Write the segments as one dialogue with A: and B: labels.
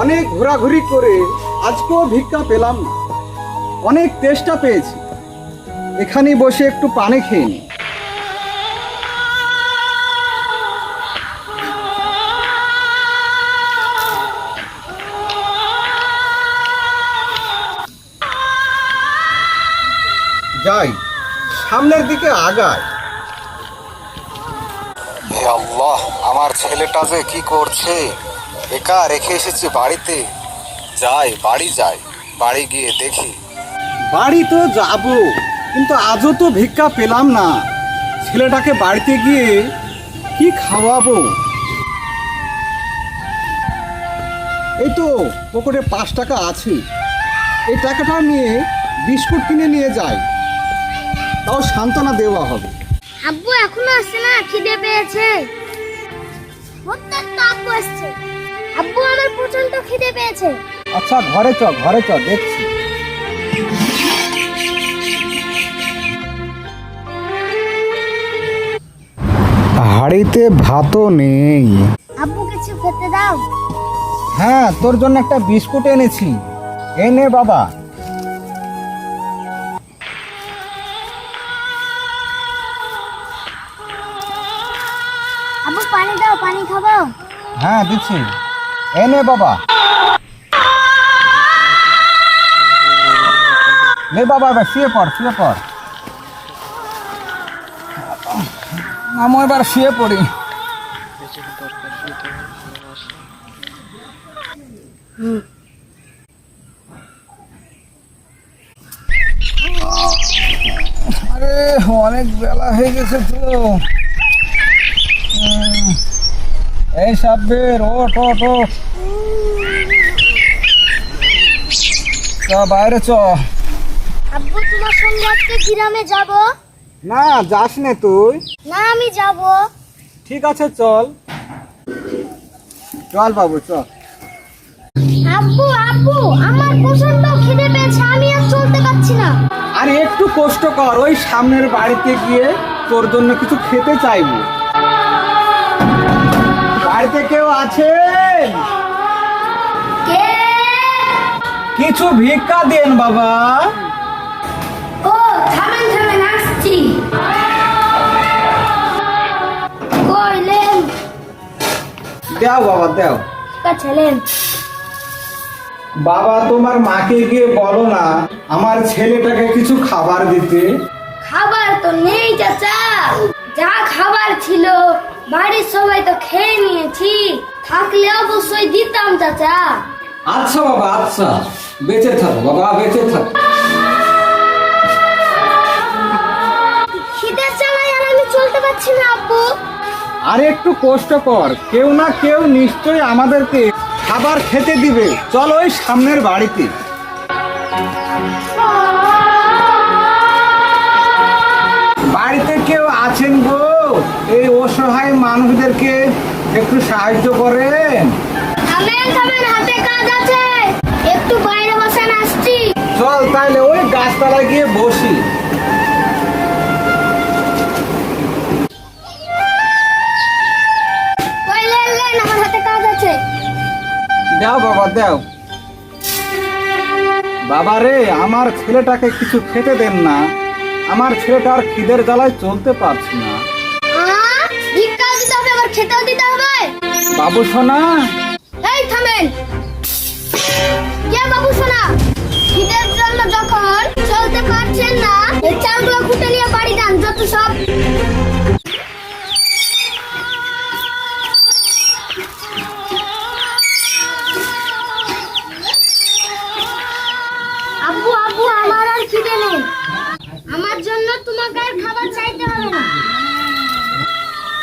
A: অনেক ঘোরাঘুরি করে আজকেও ভিক্ষা পেলাম না। অনেক তেষ্টা পেয়েছি। এখানে বসে একটু পানি খেয়ে নি যাই, সামনের দিকে আগায়।
B: আল্লাহ, আমার ছেলেটা যে কি করছে? একা রেখে এসেছি বাড়িতে। যাই বাড়ি যাই। বাড়ি গিয়ে দেখি।
A: বাড়ি তো যাব কিন্তু আজও তো ভিক্ষা পেলাম না। ছেলেটাকে বাড়িতে গিয়ে কি খাওয়াবো? এই তো পকেটে পাঁচ টাকা আছে। এই টাকাটা নিয়ে বিস্কুট কিনে নিয়ে যাই। তাও সান্ত্বনা দেওয়া হবে।
C: আব্বু এখনও আসছে না খিদে পেয়েছে। প্রত্যেকটা আসছে। আব্বু আমার প্রচণ্ড খিদে পেয়েছে।
A: আচ্ছা ঘরে চ ঘরে চ দেখছি। হাড়িতে ভাতও নেই।
C: আব্বু কিছু খেতে দাও।
A: হ্যাঁ তোর জন্য একটা বিস্কুট এনেছি। এনে বাবা।
C: আব্বু পানি দাও পানি খাব।
A: হ্যাঁ দিচ্ছি। এই নে বাবা। নে বাবা, এবার শুয়ে পড় শুয়ে পড়। আমি এবার শুয়ে পড়ি। আরে, অনেক বেলা হয়ে গেছে তো। এই সাব্বির ওট ওট ওট চ বাইরে চ।
C: আব্বু তোমার সঙ্গে আজকে গ্রামে যাব?
A: না যাস না তুই।
C: না আমি যাব।
A: ঠিক আছে চল। চল বাবু চল
C: আব্বু আব্বু আমার প্রচণ্ড খিদে পেয়েছে আমি আর চলতে পারছি না।
A: আর একটু কষ্ট কর ওই সামনের বাড়িতে গিয়ে তোর জন্য কিছু খেতে চাইব। বাড়িতে কেউ আছেন? কিছু ভিক্ষা দেন বাবা।
C: ও থামেন থামেন আসছি। কইলেন।
A: দেও বাবা দেও। বাবা তোমার মাকে গিয়ে বলো না আমার ছেলেটাকে কিছু খাবার দিতে।
C: খাবার তো নেই বাড়ির সবাই তো খেয়ে নিয়েছি। থাকলে অবশ্যই দিতাম চাচা।
A: আচ্ছা বাবা আচ্ছা। বেঁচে থাকো বাবা বেঁচে থাকো।
C: খিদের জ্বালায় আর আমি চলতে পারছি না আব্বু।
A: আর একটু কষ্ট কর। কেউ না কেউ নিশ্চয়ই আমাদেরকে খাবার খেতে দিবে। চলো ওই সামনের বাড়িতে। বাড়িতে কেউ আছেন মানুষদেরকে একটু সাহায্য করেন।
C: একটু বাইরে বসেন আসছি।
A: চল তাহলে ওই গাছতলায় গিয়ে বসি। দাও বাবা দাও। বাবা রে আমার ছেলেটাকে কিছু খেতে দেন না। আমার ছেলেটার খিদের জ্বালায় চলতে পারছি না।
C: খেতেও দিতে হবে।
A: বাবু সোনা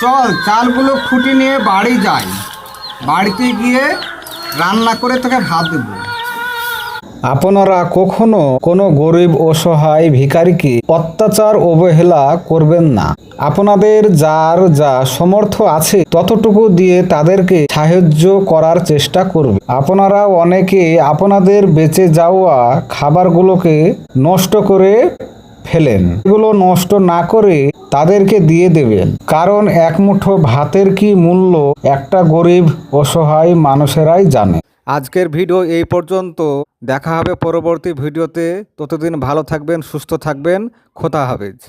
A: চল, চালগুলো খুঁটি নিয়ে বাড়ি যাই। বাড়িতে গিয়ে রান্না করে তোকে ভাত দেব। আপনারা কখনো কোনো গরিব, অসহায় ভিখারিকে অত্যাচার, অবহেলা করবেন না। আপনাদের যার যা সমর্থ আছে, ততটুকু দিয়ে তাদেরকে সাহায্য করার চেষ্টা করবে। আপনারা অনেকে আপনাদের বেঁচে যাওয়া খাবারগুলোকে নষ্ট করে ফেলেন। এগুলো নষ্ট না করে তাদেরকে দিয়ে দেবেন। কারণ এক মুঠো ভাতের কি মূল্য, একটা গরিব অসহায় মানুষেরাই জানে। আজকের ভিডিও এই পর্যন্ত। দেখা হবে পরবর্তী ভিডিওতে। ততদিন ভালো থাকবেন, সুস্থ থাকবেন। খোদা হাফেজ।